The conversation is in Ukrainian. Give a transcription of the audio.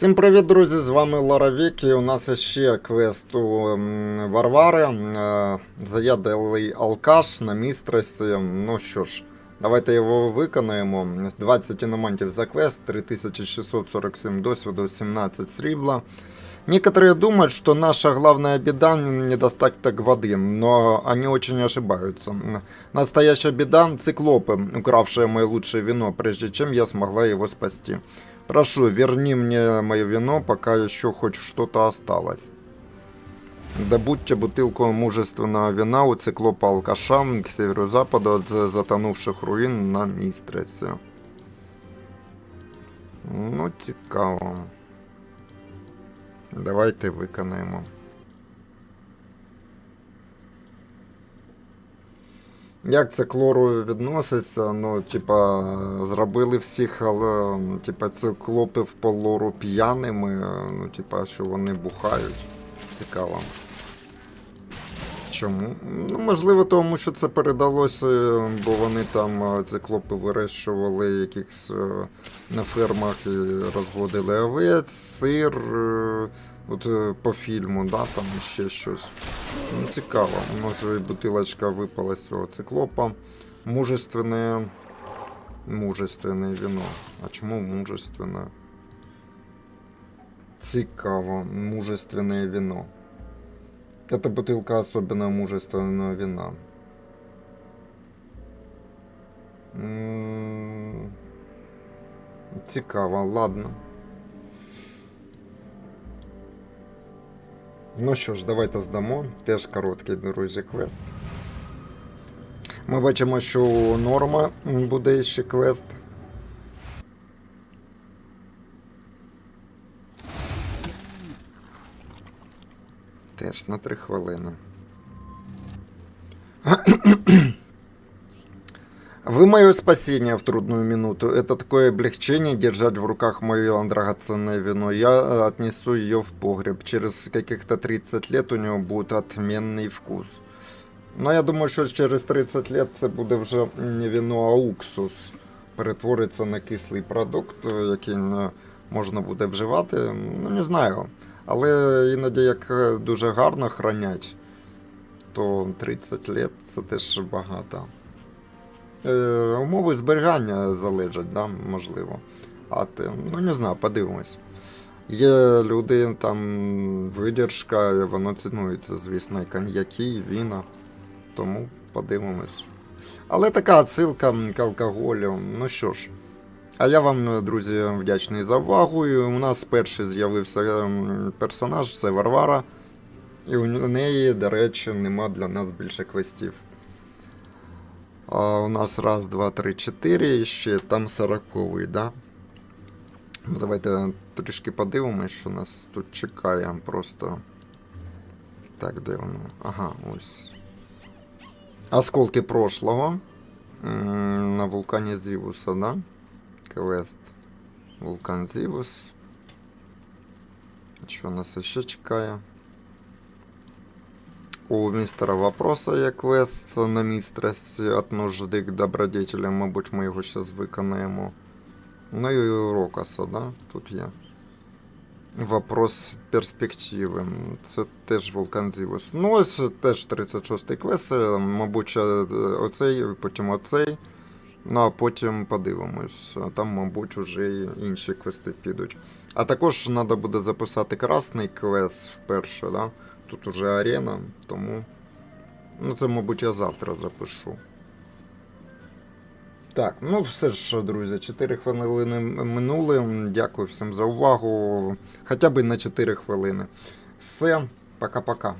Всім привіт, друзі! З вами Лара Вікі. У нас ще квест у м, Варвари. Е, Заядалий алкаш на містресі. Ну що ж, давайте його виконаємо. 20 іномантів за квест, 3647 досвіду, 17 срібла. Некоторые думают, что наша главная беда недостаток воды, но они очень ошибаются. Настоящая беда – циклопы, укравшие мое лучшее вино, прежде чем я смогла его спасти. Прошу, верни мне мое вино, пока еще хоть что-то осталось. Добудьте бутылку мужественного вина у циклопа алкаша к северо-западу от затонувших руин на Містресі. Ну, цікаво. Давайте виконаємо. Як це к лору відноситься? Ну, типа, зробили всіх, але типа, циклопів по лору п'яними, ну, типа, що вони бухають. Цікаво. Чому? Ну, можливо, тому що це передалося, бо вони там е, циклопи вирощували якихось е, на фермах і розводили овець, сир. От е, по фільму, да, там ще щось. Ну, цікаво. У нас бутилочка випала з цього циклопа. Мужественне. Мужественне вино. А чому мужественне? Цікаво. Мужественне вино. Это бутылка особенно мужественного вина. М, Цікаво, ладно. Ну що ж, давайте здамо. Теж короткий, друзі, квест. Ми бачимо, що норма буде ще квест. Теж на 3 хвилини. Вы мое спасение в трудную минуту. Это такое облегчение держать в руках мое драгоценное вино. Я э, отнесу ее в погреб. Через каких-то 30 лет у него будет отменный вкус. Ну, я думаю, що через 30 лет це буде вже не вино, а уксус. Перетвориться на кислий продукт, е, який е, можна буде вживати. Ну, не знаю. Але іноді як е, дуже гарно хранять, то 30 лет це теж багато. Е, умови зберігання залежать, да, можливо. А ти, ну не знаю, подивимось. Є люди, там видержка, воно цінується, звісно, коньяки, віна. Тому подивимось. Але така отсилка к алкоголю. Ну що ж. А я вам, друзі, вдячний за увагу. І у нас перший з'явився персонаж, це Варвара. І у неї, до речі, нема для нас більше квестів. А у нас раз, два, три, чотири, і ще там сороковий, да? Ну, Давайте трішки подивимось, що нас тут чекає просто. Так, де воно? Ага, ось. Осколки прошлого. На вулкані Зівуса, да? Квест. Вулкан Зівус. Що нас ще чекає? У містера вопроса є квест на містрості от нужди к добродетелям, мабуть, ми його зараз виконаємо. Ну і у Рокаса, да? Тут є. Вопрос перспективи. Це теж Вулкан Зівус. Ну, ось теж 36-й квест, е, мабуть, е, оцей, потім оцей. Ну, а потім подивимось. Там, мабуть, уже і інші квести підуть. А також треба буде записати красний квест вперше, да? Тут уже арена, тому. Ну, це, мабуть, я завтра запишу. Так, ну все ж, друзі, 4 хвилини минули. Дякую всім за увагу. Хоча б на 4 хвилини. Все, пока-пока.